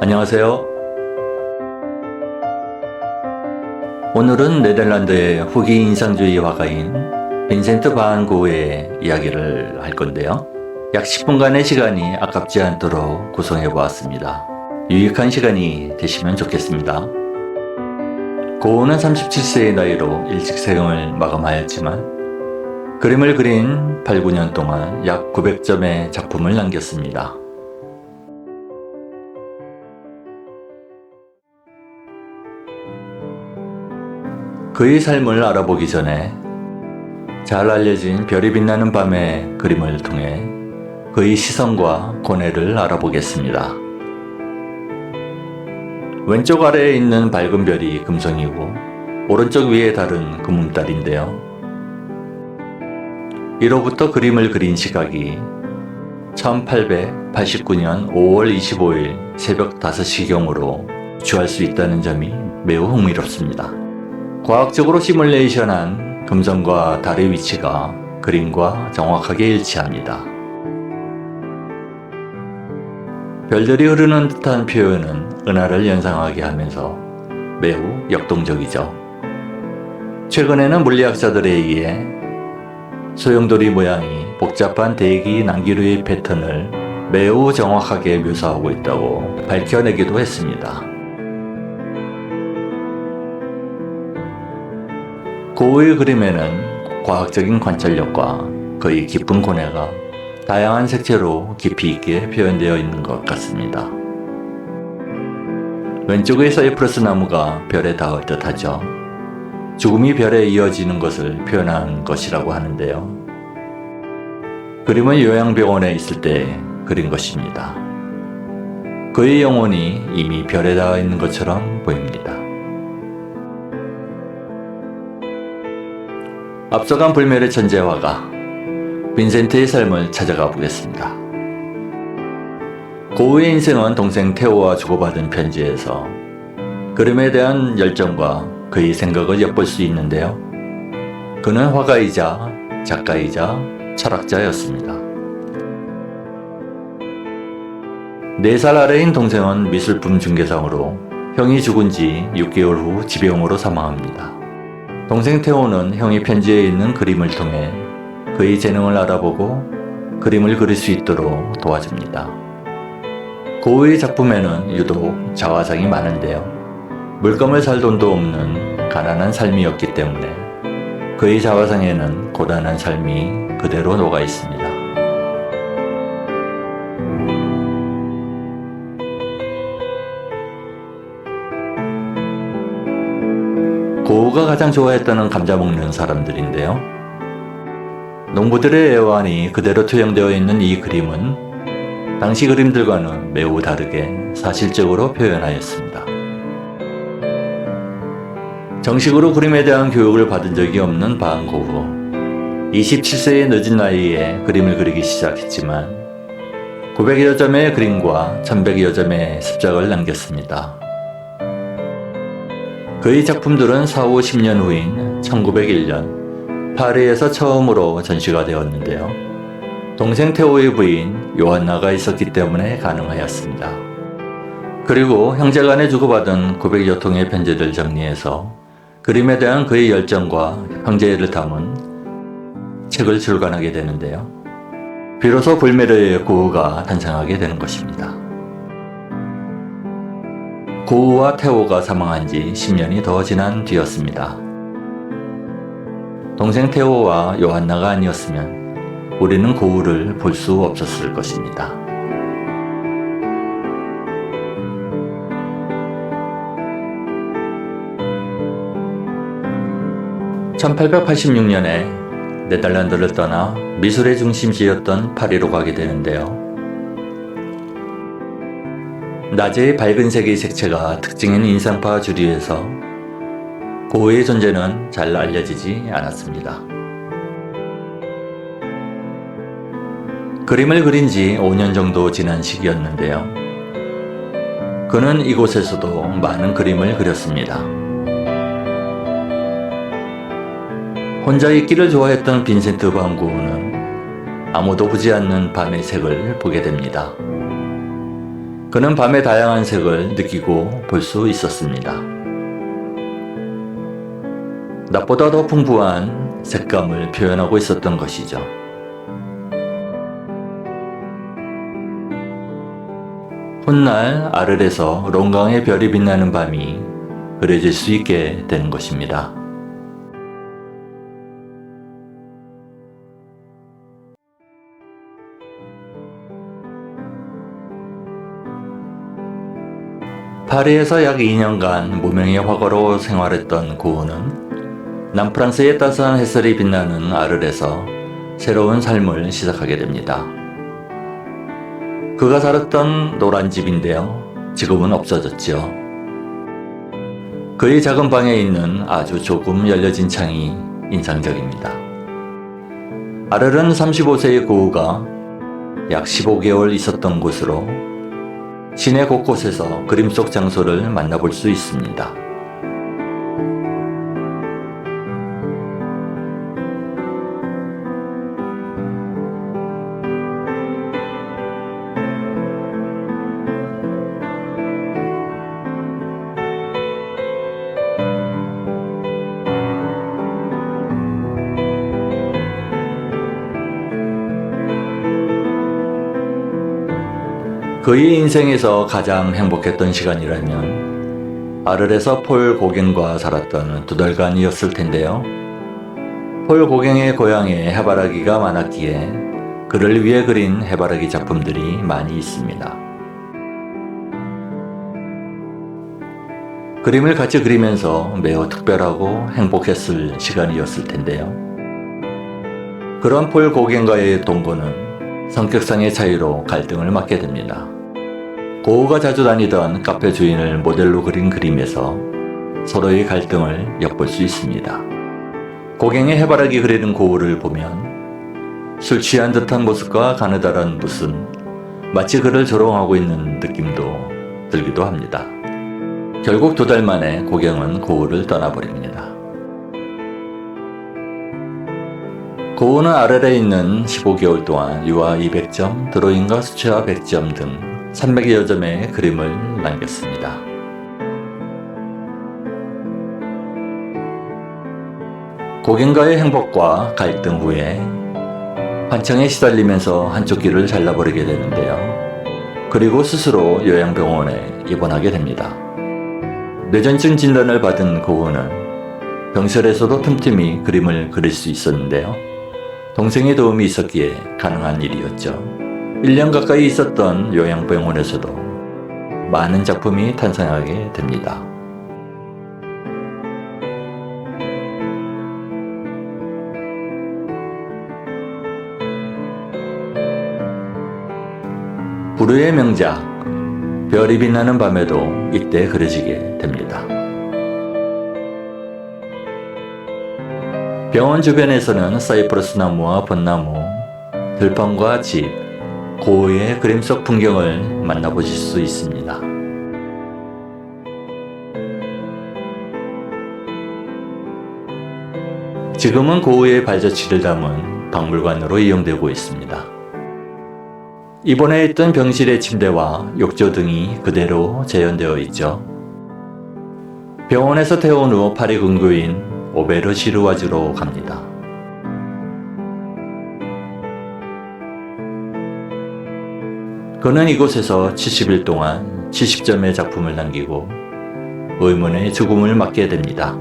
안녕하세요. 오늘은 네덜란드의 후기 인상주의 화가인 빈센트 반 고흐의 이야기를 할 건데요. 약 10분간의 시간이 아깝지 않도록 구성해 보았습니다. 유익한 시간이 되시면 좋겠습니다. 고흐는 37세의 나이로 일찍 생을 마감하였지만 그림을 그린 8, 9년 동안 약 900점의 작품을 남겼습니다. 그의 삶을 알아보기 전에 잘 알려진 별이 빛나는 밤의 그림을 통해 그의 시선과 고뇌를 알아보겠습니다. 왼쪽 아래에 있는 밝은 별이 금성이고 오른쪽 위에 다른 금음달인데요. 이로부터 그림을 그린 시각이 1889년 5월 25일 새벽 5시경으로 주할 수 있다는 점이 매우 흥미롭습니다. 과학적으로 시뮬레이션한 금성과 달의 위치가 그림과 정확하게 일치합니다. 별들이 흐르는 듯한 표현은 은하를 연상하게 하면서 매우 역동적이죠. 최근에는 물리학자들에 의해 소용돌이 모양이 복잡한 대기 난기류의 패턴을 매우 정확하게 묘사하고 있다고 밝혀내기도 했습니다. 고흐의 그림에는 과학적인 관찰력과 그의 깊은 고뇌가 다양한 색채로 깊이 있게 표현되어 있는 것 같습니다. 왼쪽의 사이프러스 나무가 별에 닿을 듯 하죠. 죽음이 별에 이어지는 것을 표현한 것이라고 하는데요. 그림은 요양병원에 있을 때 그린 것입니다. 그의 영혼이 이미 별에 닿아 있는 것처럼 보입니다. 앞서간 불멸의 천재화가 빈센트의 삶을 찾아가 보겠습니다. 고흐의 인생은 동생 테오와 주고받은 편지에서 그림에 대한 열정과 그의 생각을 엿볼 수 있는데요. 그는 화가이자 작가이자 철학자였습니다. 4살 아래인 동생은 미술품 중개상으로 형이 죽은 지 6개월 후 지병으로 사망합니다. 동생 태호는 형이 편지에 있는 그림을 통해 그의 재능을 알아보고 그림을 그릴 수 있도록 도와줍니다. 고흐의 작품에는 유독 자화상이 많은데요. 물감을 살 돈도 없는 가난한 삶이었기 때문에 그의 자화상에는 고단한 삶이 그대로 녹아 있습니다. 고흐가 가장 좋아했다는 감자 먹는 사람들인데요. 농부들의 애환이 그대로 투영되어 있는 이 그림은 당시 그림들과는 매우 다르게 사실적으로 표현하였습니다. 정식으로 그림에 대한 교육을 받은 적이 없는 반 고흐. 27세의 늦은 나이에 그림을 그리기 시작했지만 900여 점의 그림과 1100여 점의 습작을 남겼습니다. 그의 작품들은 4, 50년 후인 1901년 파리에서 처음으로 전시가 되었는데요. 동생 테오의 부인 요한나가 있었기 때문에 가능하였습니다. 그리고 형제간에 주고받은 900여 통의 편지를 정리해서 그림에 대한 그의 열정과 형제를 담은 책을 출간하게 되는데요. 비로소 불메르의 고흐가 탄생하게 되는 것입니다. 고흐와 태호가 사망한 지 10년이 더 지난 뒤였습니다. 동생 태호와 요한나가 아니었으면 우리는 고흐를 볼 수 없었을 것입니다. (1886년에) 네덜란드를 떠나 미술의 중심지였던 파리로 가게 되는데요. 낮의 밝은 색의 색채가 특징인 인상파 주류에서 고흐의 존재는 잘 알려지지 않았습니다. 그림을 그린 지 5년 정도 지난 시기였는데요. 그는 이곳에서도 많은 그림을 그렸습니다. 혼자 있기를 좋아했던 빈센트 반 고흐는 아무도 보지 않는 밤의 색을 보게 됩니다. 그는 밤의 다양한 색을 느끼고 볼 수 있었습니다. 낮보다 더 풍부한 색감을 표현하고 있었던 것이죠. 훗날 아르에서 롱강의 별이 빛나는 밤이 그려질 수 있게 되는 것입니다. 파리에서 약 2년간 무명의 화가로 생활했던 고우는 남프랑스의 따스한 햇살이 빛나는 아르에서 새로운 삶을 시작하게 됩니다. 그가 살았던 노란 집인데요. 지금은 없어졌지요. 그의 작은 방에 있는 아주 조금 열려진 창이 인상적입니다. 아르는 35세의 고우가 약 15개월 있었던 곳으로 시내 곳곳에서 그림 속 장소를 만나볼 수 있습니다. 그의 인생에서 가장 행복했던 시간이라면 아르에서 폴 고갱과 살았던 두 달간이었을 텐데요. 폴 고갱의 고향에 해바라기가 많았기에 그를 위해 그린 해바라기 작품들이 많이 있습니다. 그림을 같이 그리면서 매우 특별하고 행복했을 시간이었을 텐데요. 그런 폴 고갱과의 동거는 성격상의 차이로 갈등을 맞게 됩니다. 고우가 자주 다니던 카페 주인을 모델로 그린 그림에서 서로의 갈등을 엿볼 수 있습니다. 고갱의 해바라기 그리는 고우를 보면 술 취한 듯한 모습과 가느다란 무슨 마치 그를 조롱하고 있는 느낌도 들기도 합니다. 결국 두 달 만에 고갱은 고우를 떠나버립니다. 고우는 아래에 있는 15개월 동안 유아 200점, 드로잉과 수채화 100점 등 300여 점의 그림을 남겼습니다. 고갱과의 행복과 갈등 후에 환청에 시달리면서 한쪽 귀를 잘라버리게 되는데요. 그리고 스스로 요양병원에 입원하게 됩니다. 뇌전증 진단을 받은 고우는 병실에서도 틈틈이 그림을 그릴 수 있었는데요. 동생의 도움이 있었기에 가능한 일이었죠. 1년 가까이 있었던 요양병원에서도 많은 작품이 탄생하게 됩니다. 부르의 명작 별이 빛나는 밤에도 이때 그려지게 됩니다. 병원 주변에서는 사이프러스 나무와 벚나무, 들판과 집, 고우의 그림 속 풍경을 만나보실 수 있습니다. 지금은 고우의 발자취를 담은 박물관으로 이용되고 있습니다. 입원해 있던 병실의 침대와 욕조 등이 그대로 재현되어 있죠. 병원에서 퇴원 후 파리 근교인 오베르 시르와즈로 갑니다. 그는 이곳에서 70일 동안 70점의 작품을 남기고 의문의 죽음을 맞게 됩니다.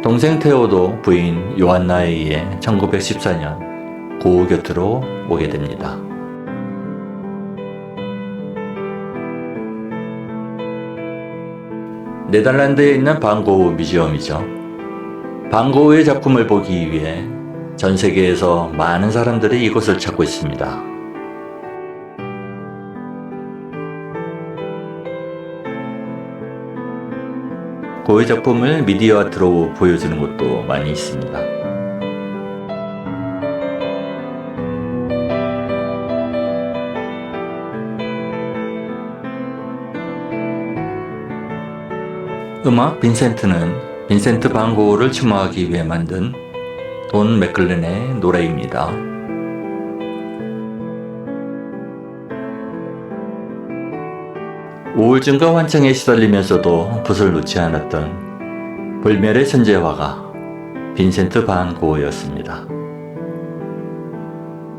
동생 테오도 부인 요한나에 의해 1914년 고우 곁으로 오게 됩니다. 네덜란드에 있는 방고우 뮤지엄이죠. 방고우의 작품을 보기 위해 전 세계에서 많은 사람들이 이곳을 찾고 있습니다. 고의 작품을 미디어 아트로 보여주는 곳도 많이 있습니다. 음악 빈센트는 빈센트 반 고흐를 추모하기 위해 만든 돈 맥클렌의 노래입니다. 우울증과 환청에 시달리면서도 붓을 놓지 않았던 불멸의 천재 화가 빈센트 반 고어였습니다.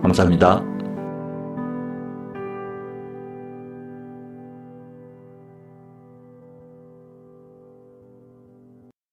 감사합니다.